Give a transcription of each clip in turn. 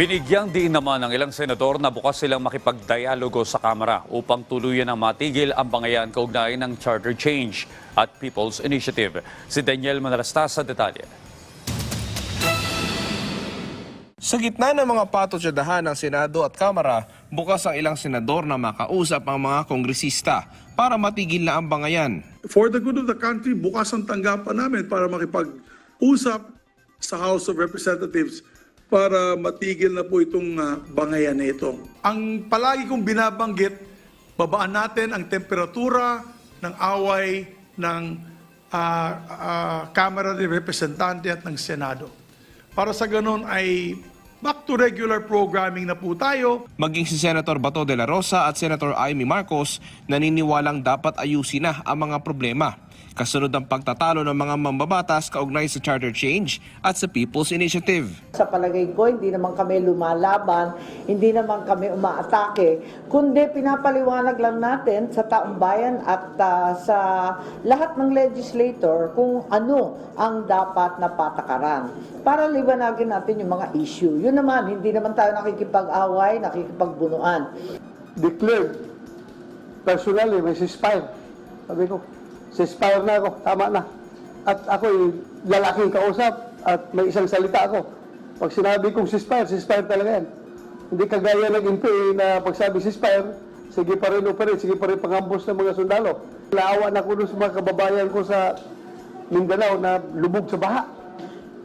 Binigyang diin naman ng ilang senador na bukas silang makipagdialogo sa Kamara upang tuluyan ang matigil ang bangayan kaugnay ng Charter Change at People's Initiative. Si Daniel Manalastas sa detalye. Sa gitna ng mga patotsadahan ng Senado at Kamara, bukas ang ilang senador na makausap ang mga kongresista para matigil na ang bangayan. for the good of the country, bukas ang tanggapan namin para makipag-usap sa House of Representatives para matigil na po itong ah, bangayan na ito. Ang palagi kong binabanggit, babaan natin ang temperatura ng away ng ah, ah, Kamara de Representante at ng Senado. Para sa ganun ay back to regular programming na po tayo. Maging si Senator Bato de la Rosa at Senator Amy Marcos naniniwalang dapat ayusin na ang mga problema. Kasunod ng pagtatalo ng mga mambabatas kaugnay sa Charter Change at sa People's Initiative. Sa palagay ko, hindi naman kami lumalaban, hindi naman kami umaatake, kundi pinapaliwanag lang natin sa taong bayan at ah, sa lahat ng legislator kung ano ang dapat na patakaran para liwanagin natin yung mga issue. Yun naman, hindi naman tayo nakikipag-away, nakikipagbunuan. declared personally may ceasefire. Sabi ko, ceasefire na ako, tama na. At ako lalaking kausap at may isang salita ako. Pag sinabi kong ceasefire, ceasefire talaga yan. Hindi kagaya ng MP na pag sabi ceasefire, sige pa rin operate, sige pa rin pangambos ng mga sundalo. Naawa na ko sa mga kababayan ko sa Mindanao na lubog sa baha.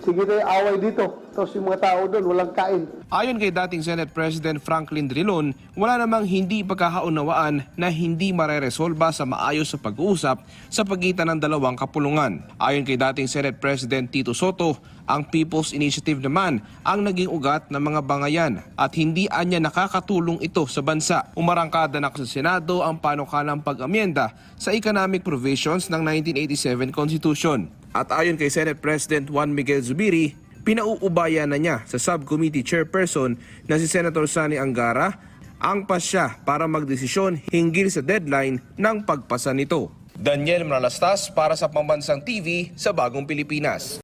Sige tayo away dito. Tapos yung mga tao doon, walang kain. Ayon kay dating Senate President Franklin Drilon, wala namang hindi pagkakaunawaan na hindi mareresolba sa maayos sa pag-uusap sa pagitan ng dalawang kapulungan. Ayon kay dating Senate President Tito Soto, ang People's Initiative naman ang naging ugat ng mga bangayan at hindi anya nakakatulong ito sa bansa. Umarangkada na sa Senado ang panukalang pag-amyenda sa economic provisions ng 1987 Constitution. At ayon kay Senate President Juan Miguel Zubiri, pinauubaya na niya sa subcommittee chairperson na si Senator Sani Angara ang pasya para magdesisyon hinggil sa deadline ng pagpasa nito. Daniel Manalastas para sa Pambansang TV sa Bagong Pilipinas.